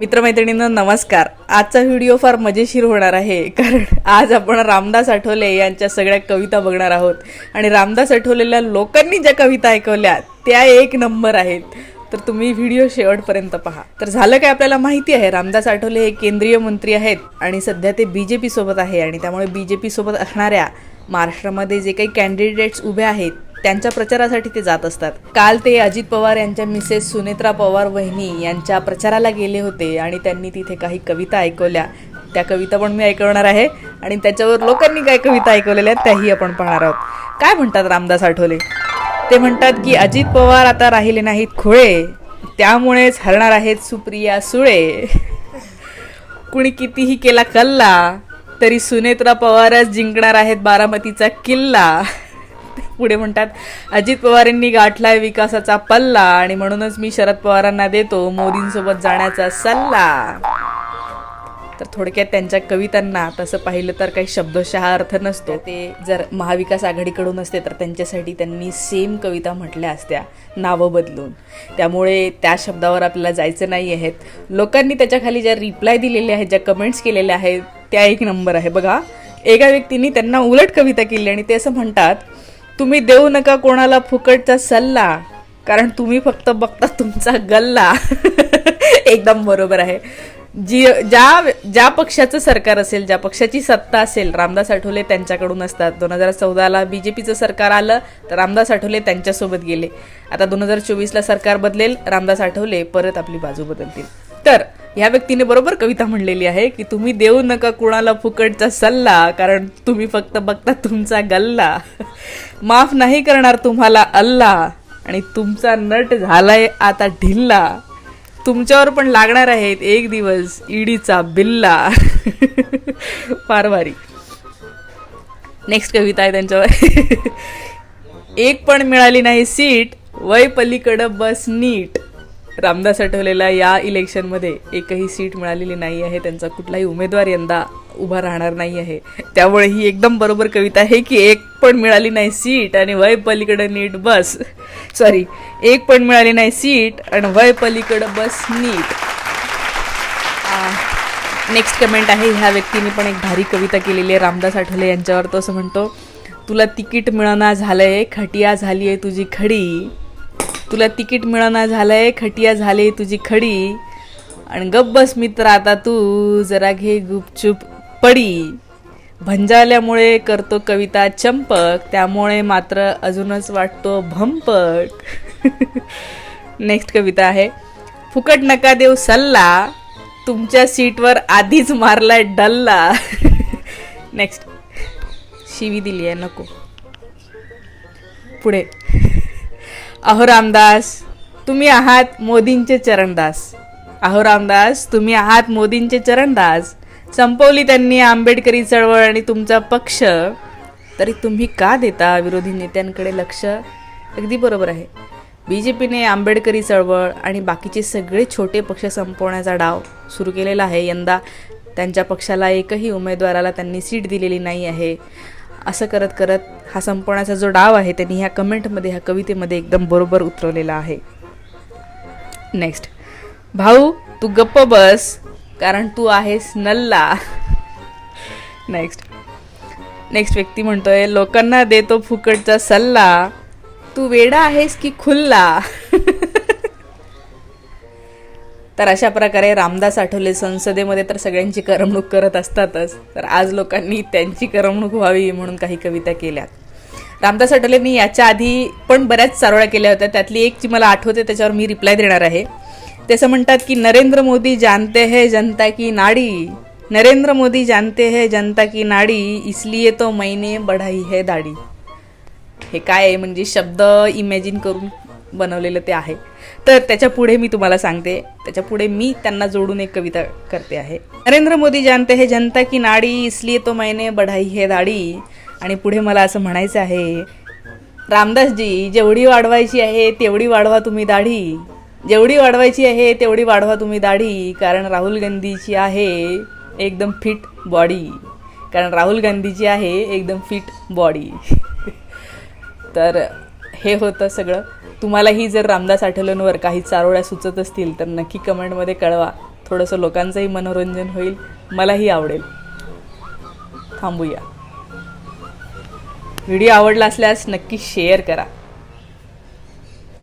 मित्रमैत्रिणींना नमस्कार. आजचा व्हिडिओ फार मजेशीर होणार आहे कारण आज आपण रामदास आठवले यांच्या सगळ्या कविता बघणार आहोत. आणि रामदास आठवलेल्या लोकांनी ज्या कविता ऐकवल्या त्या एक नंबर आहेत. तर तुम्ही व्हिडिओ शेवटपर्यंत पहा. तर झालं काय आपल्याला माहिती आहे रामदास आठवले हे केंद्रीय मंत्री आहेत आणि सध्या ते बी जे पी सोबत आहे आणि त्यामुळे बी जे पी सोबत असणाऱ्या महाराष्ट्रामध्ये जे काही कॅन्डिडेट्स उभे आहेत त्यांच्या प्रचारासाठी ते जात असतात. काल ते अजित पवार यांच्या मिसेस सुनेत्रा पवार वहिनी यांच्या प्रचाराला गेले होते आणि त्यांनी तिथे काही कविता ऐकवल्या. त्या कविता पण मी ऐकवणार आहे आणि त्याच्यावर लोकांनी काय कविता ऐकवलेल्या आहेत त्याही आपण पाहणार आहोत. काय म्हणतात रामदास आठवले? ते म्हणतात की अजित पवार आता राहिले नाहीत खुळे. त्यामुळेच हरणार आहेत सुप्रिया सुळे. कुणी कितीही केला कल्ला तरी सुनेत्रा पवारच जिंकणार आहेत बारामतीचा किल्ला. पुढे म्हणतात अजित पवारांनी गाठलाय विकासाचा पल्ला आणि म्हणूनच मी शरद पवारांना देतो मोदींसोबत जाण्याचा सल्ला. तर थोडक्यात त्यांच्या कवितांना तसं पाहिलं तर काही शब्दशः अर्थ नसतो. ते जर महाविकास आघाडीकडून असते तर त्यांच्यासाठी त्यांनी सेम कविता म्हटल्या असत्या नावं बदलून. त्यामुळे त्या शब्दावर आपल्याला जायचं नाही आहेत लोकांनी त्याच्याखाली ज्या रिप्लाय दिलेल्या आहेत ज्या कमेंट्स केलेल्या आहेत त्या एक नंबर आहे. बघा एका व्यक्तीने त्यांना उलट कविता केली आणि ते असं म्हणतात तुम्ही देऊ नका कोणाला फुकटचा सल्ला कारण तुम्ही फक्त बघता तुमचा गल्ला. एकदम बरोबर आहे. जी ज्या ज्या पक्षाचं सरकार असेल ज्या पक्षाची सत्ता असेल रामदास आठवले त्यांच्याकडून असतात. दोन हजार चौदाला बी जे पीचं सरकार आलं तर रामदास आठवले त्यांच्यासोबत गेले. आता दोन हजार चोवीसला सरकार बदलेल रामदास आठवले परत आपली बाजू बदलतील. तर ह्या व्यक्तीने बरोबर कविता म्हणलेली आहे की तुम्ही देऊ नका कुणाला फुकटचा सल्ला कारण तुम्ही फक्त बघता तुमचा गल्ला. माफ नाही करणार तुम्हाला अल्ला आणि तुमचा नट झालाय आता ढिल्ला. तुमच्यावर पण लागणार आहेत एक दिवस ईडीचा बिल्ला. फार भारी. नेक्स्ट कविता आहे त्यांच्यावर. एक पण मिळाली नाही सीट वय पलीकडं बस नीट. रामदास आठवलेला या इलेक्शनमध्ये एकही सीट मिळालेली नाही आहे. त्यांचा कुठलाही उमेदवार यंदा उभा राहणार नाही आहे. त्यामुळे ही एकदम बरोबर कविता आहे की एक पण मिळाली नाही सीट आणि वय पलीकडं नीट बस. सॉरी एक पण मिळाली नाही सीट आणि वय पलीकडं बस नीट. नेक्स्ट कमेंट आहे. ह्या व्यक्तीने पण एक भारी कविता केलेली आहे. रामदास आठवले यांच्यावर तो असं म्हणतो तुला तिकीट मिळना झालंय खटिया झाली आहे तुझी खडी. तुला तिकीट मिळना झालंय खटिया झाली तुझी खडी. आणि गब्बस बस मित्र आता तू जरा घे गुपचूप पडी. भंजावल्यामुळे करतो कविता चंपक त्यामुळे मात्र अजूनच वाटतो भंपक. नेक्स्ट कविता आहे. फुकट नका देऊ सल्ला तुमच्या सीटवर आधीच मारलाय डल्ला. नेक्स्ट शिवी दिली आहे नको. पुढे. अहो रामदास तुम्ही आहात मोदींचे चरणदास. अहो रामदास तुम्ही आहात मोदींचे चरणदास. संपवली त्यांनी आंबेडकरी चळवळ आणि तुमचा पक्ष. तरी तुम्ही का देता विरोधी नेत्यांकडे लक्ष? अगदी बरोबर आहे. बी जे पीने आंबेडकरी चळवळ आणि बाकीचे सगळे छोटे पक्ष संपवण्याचा डाव सुरू केलेला आहे. यंदा त्यांच्या पक्षाला एकही उमेदवाराला त्यांनी सीट दिलेली नाही आहे. असं करत करत हा संपवण्याचा जो डाव आहे त्यांनी ह्या कमेंटमध्ये ह्या कवितेमध्ये एकदम बरोबर उतरवलेला आहे. नेक्स्ट भाऊ तू गप्प बस कारण तू आहेस नल्ला. नेक्स्ट नेक्स्ट व्यक्ती म्हणतोय लोकांना देतो फुकटचा सल्ला. तू वेडा आहेस की खुल्ला? तर अशा प्रकारे रामदास आठवले संसदेमध्ये तर सगळ्यांची करमणूक करत असतातच. तर आज लोकांनी त्यांची करमणूक व्हावी म्हणून काही कविता केल्यात रामदास आठवलेंनी याच्या आधी पण बऱ्याच चारोळ्या केल्या होत्या. त्यातली एक जी मला आठवते त्याच्यावर मी रिप्लाय देणार आहे. तसं म्हणतात की नरेंद्र मोदी जानते है जनता की नाडी. नरेंद्र मोदी जानते है जनता की नाडी. इसलिए तो मैने बढ़ाई है दाढी. हे काय आहे? म्हणजे शब्द इमॅजिन करून बनवलेलं ते आहे. तर त्याच्या पुढे मी तुम्हाला सांगते. त्याच्या पुढे मी त्यांना जोडून एक कविता करते आहे. नरेंद्र मोदी जानते हे जनता की नाडी इसलिए तो मैने बढ़ाई हे दाढी. आणि पुढे मला असं म्हणायचं आहे रामदासजी जेवढी वाढवायची आहे तेवढी वाढवा तुम्ही दाढी. जेवढी वाढवायची आहे तेवढी वाढवा तुम्ही दाढी. कारण राहुल गांधीची आहे एकदम फिट बॉडी. कारण राहुल गांधीची आहे एकदम फिट बॉडी. तर हे होतं सगळं. तुम्हालाही जर रामदास आठवलेंवर काही चारोळ्या सुचत असतील तर नक्की कमेंटमध्ये कळवा. थोडंसं लोकांचंही मनोरंजन होईल मलाही आवडेल. थांबूया. व्हिडिओ आवडला असल्यास नक्की शेअर करा.